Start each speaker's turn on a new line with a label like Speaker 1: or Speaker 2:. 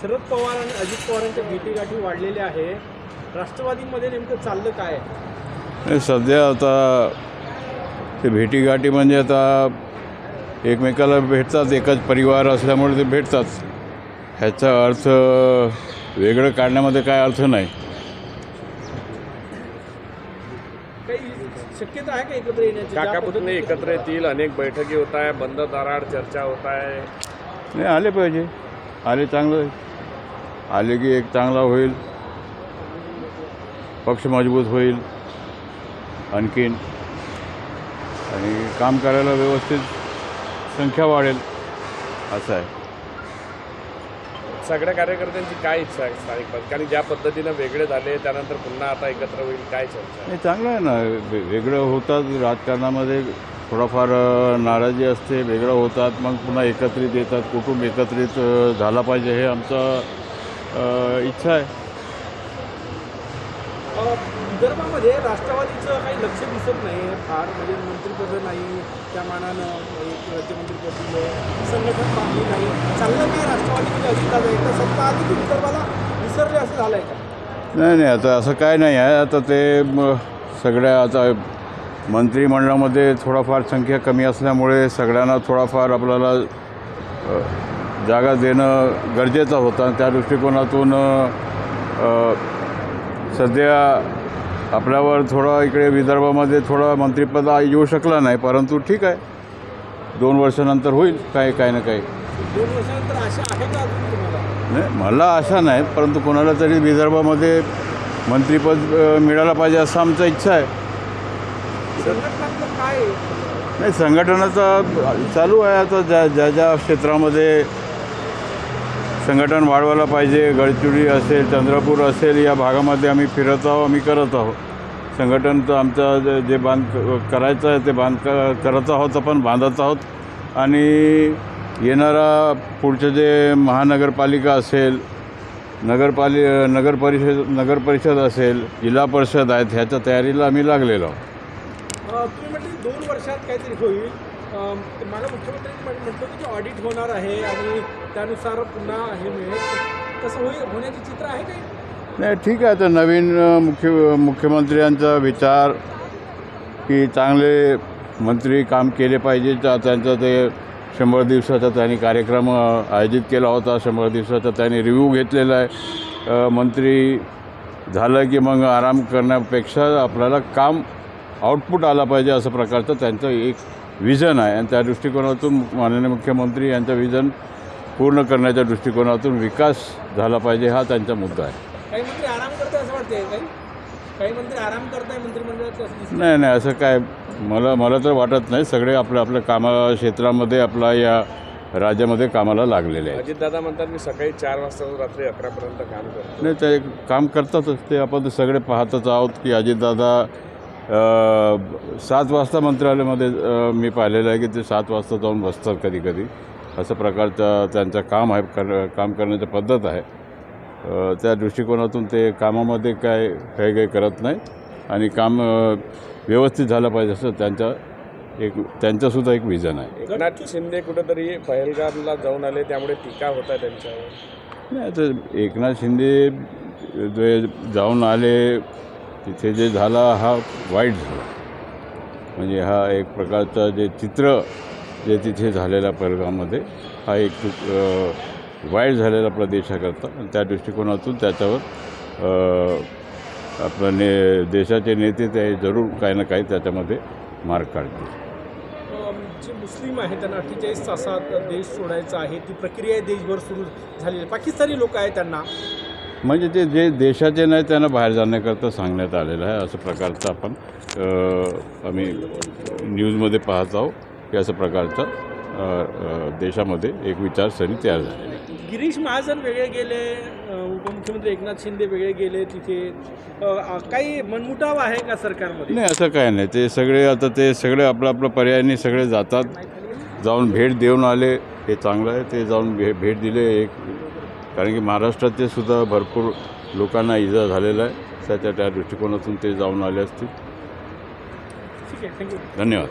Speaker 1: शरद पवार आणि अजित पवारांच्या भेटीगाठी वाढलेल्या आहे. राष्ट्रवादीमध्ये नेमकं चाललं काय?
Speaker 2: नाही, सध्या आता ते भेटीगाठी म्हणजे आता एकमेकाला भेटतात एकच परिवार असल्यामुळे ते भेटतात. ह्याचा अर्थ वेगळं काढण्यामध्ये काय अर्थ नाही.
Speaker 1: काही शक्यता आहे का एकत्र येण्याची? ज्या
Speaker 3: काका पुतणे
Speaker 1: पद्धतीने-
Speaker 3: एकत्र येतील अनेक बैठकी होत आहे बंद दाराड चर्चा होत आहे.
Speaker 2: नाही आले पाहिजे. आले चांगलं आहे. आले की एक चांगला होईल. पक्ष मजबूत होईल. आणखीन. आणि काम करायला व्यवस्थित संख्या वाढेल. असं आहे.
Speaker 3: सगळ्या कार्यकर्त्यांची काय इच्छा आहे स्थानिक पद कारण ज्या पद्धतीनं वेगळे झाले त्यानंतर पुन्हा आता एकत्र होईल काय चर्चा?
Speaker 2: नाही चांगलं आहे ना. वे- वेगळं होतात राजकारणामध्ये. थोडाफार नाराजी असते वेगळं होतात मग पुन्हा एकत्रित येतात कुटुंब एकत्रित झाला पाहिजे हे आमचं इच्छा आहे.
Speaker 1: विदर्भामध्ये राष्ट्रवादीचं काही लक्ष दिसत नाही फार म्हणजे मंत्रिपद नाही त्या मानानं एक राज्यमंत्रीपद संघटन बांधली नाही. चाललं काय राष्ट्रवादीमध्ये अजितदादा एकदा सत्ता आली की विदर्भाला विसरले असं झालं आहे का?
Speaker 2: नाही नाही आता असं काय नाही आहे. आता ते सगळ्या आता मंत्रिमंडळामध्ये थोडाफार संख्या कमी असल्यामुळे सगळ्यांना थोडाफार आपल्याला जागा देणं गरजेचं होतं. आणि त्या दृष्टिकोनातून सध्या आपल्यावर थोडं इकडे विदर्भामध्ये थोडं मंत्रिपद येऊ शकला नाही परंतु ठीक आहे. दोन वर्षानंतर होईल काय काय ना काही. नाही मला आशा नाही परंतु कोणाला तरी विदर्भामध्ये मंत्रिपद मिळायला पाहिजे असं आमचं इच्छा आहे.
Speaker 1: काय?
Speaker 2: नाही संघटनाचा चालू आहे आता. ज्या ज्या ज्या क्षेत्रामध्ये संघटन वाढवायला पाहिजे गडचिरोली असेल चंद्रपूर असेल या भागामध्ये आम्ही फिरत आहोत आम्ही करत आहोत. संघटन तर आमचं जे- जे बांध करायचं आहे ते बांध करत आहोत आपण बांधत आहोत. आणि येणारा पुढचं जे महानगरपालिका असेल नगरपालि नगर परिषद नगर परिषद असेल जिल्हा परिषद आहेत ह्याच्या तयारीला आम्ही लागलेलो आहोत
Speaker 1: अ, तुम्ही म्हटले दोन वर्षात काहीतरी होईल. मला मुख्यमंत्र्यांनी म्हटलं होतं की ऑडिट होणार आहे आणि त्यानुसार पुन्हा हे मिळेल. तसं होईल होण्याचे चित्र आहे काही
Speaker 2: नाही ठीक आहे. आता नवीन मुख्य मुख्यमंत्र्यांचा विचार की चांगले मंत्री काम केले पाहिजे. त्यांचा ते शंभर दिवसाचा त्यांनी कार्यक्रम आयोजित केला होता. शंभर दिवसाचा त्यांनी रिव्ह्यू घेतलेला आहे. मंत्री झालं की मग आराम करण्यापेक्षा आपल्याला काम आउटपुट आला पाहिजे असं प्रकारचं त्यांचं एक विजन आहे. आणि त्या दृष्टिकोनातून माननीय मुख्यमंत्री यांचं विजन पूर्ण करण्याच्या दृष्टिकोनातून विकास झाला पाहिजे हा त्यांचा मुद्दा आहे.
Speaker 1: काही मंत्री आराम करताय असं वाटतंय काही काही मंत्री आराम करताय मंत्रिमंडळात असं दिसतं
Speaker 2: नाही नाही असं काय मला मला तर वाटत नाही. सगळे आपल्या आपल्या कामा क्षेत्रामध्ये आपला या राज्यामध्ये कामाला लागलेले आहेत.
Speaker 3: अजितदादा म्हणतात मी सकाळी चार वाजता रात्री अकरापर्यंत काम करतो.
Speaker 2: नाही ते काम करतातच. ते आपण सगळे पाहतच आहोत की अजितदादा सात वाजता मंत्रालयामध्ये मी पाहिलेलं आहे की ते सात वाजता जाऊन बसतात कधी कधी असं प्रकारचं त्यांचं काम आहे कर काम करण्याची पद्धत आहे. त्या दृष्टिकोनातून ते कामामध्ये काय काही काही करत नाही आणि काम व्यवस्थित झालं पाहिजे असं त्यांचा एक त्यांचंसुद्धा एक विजन आहे.
Speaker 3: एकनाथ शिंदे कुठेतरी पहलगामला जाऊन आले त्यामुळे टीका होत आहे त्यांच्यावर.
Speaker 2: नाही आता एकनाथ शिंदे जे जाऊन आले तिथे जे झाला हा वाईट झाला. म्हणजे हा एक प्रकारचा जे चित्र जे तिथे झालेला पहलगाममध्ये हा एक वाईट झालेला प्रदेशाकरता आणि त्या दृष्टिकोनातून त्याच्यावर आपलं ने देशाचे नेते ते जरूर काही ना काही त्याच्यामध्ये मार्ग काढतील.
Speaker 1: जे मुस्लिम आहेत त्यांना अठ्ठेचाळीस तासात देश सोडायचा आहे ती प्रक्रिया देशभर सुरू झालेली पाकिस्तानी लोक आहेत त्यांना.
Speaker 2: म्हणजे ते जे देशाचे नाही त्यांना बाहेर जाण्याकरता सांगण्यात आलेलं आहे असं प्रकारचं आपण आम्ही न्यूजमध्ये पाहत आहोत. की असं प्रकारचं देशामध्ये एक विचारसरणी तयार झालेली आहे.
Speaker 1: गिरीश महाजन वेगळे गेले उपमुख्यमंत्री एकनाथ शिंदे वेगळे गेले तिथे. काही मनमुटाव आहे का सरकारमध्ये?
Speaker 2: नाही असं काय नाही. ते सगळे आता ते सगळे आपलं आपलं पर्यायाने सगळे जातात. जाऊन भेट देऊन आले हे चांगलं आहे. ते जाऊन भे भेट दिले एक कारण की महाराष्ट्रात ते सुद्धा भरपूर लोकांना इजा झालेला आहे. त्याच्या त्या दृष्टिकोनातून ते जाऊन आले असतील.
Speaker 1: ठीक आहे थँक्यू
Speaker 2: धन्यवाद.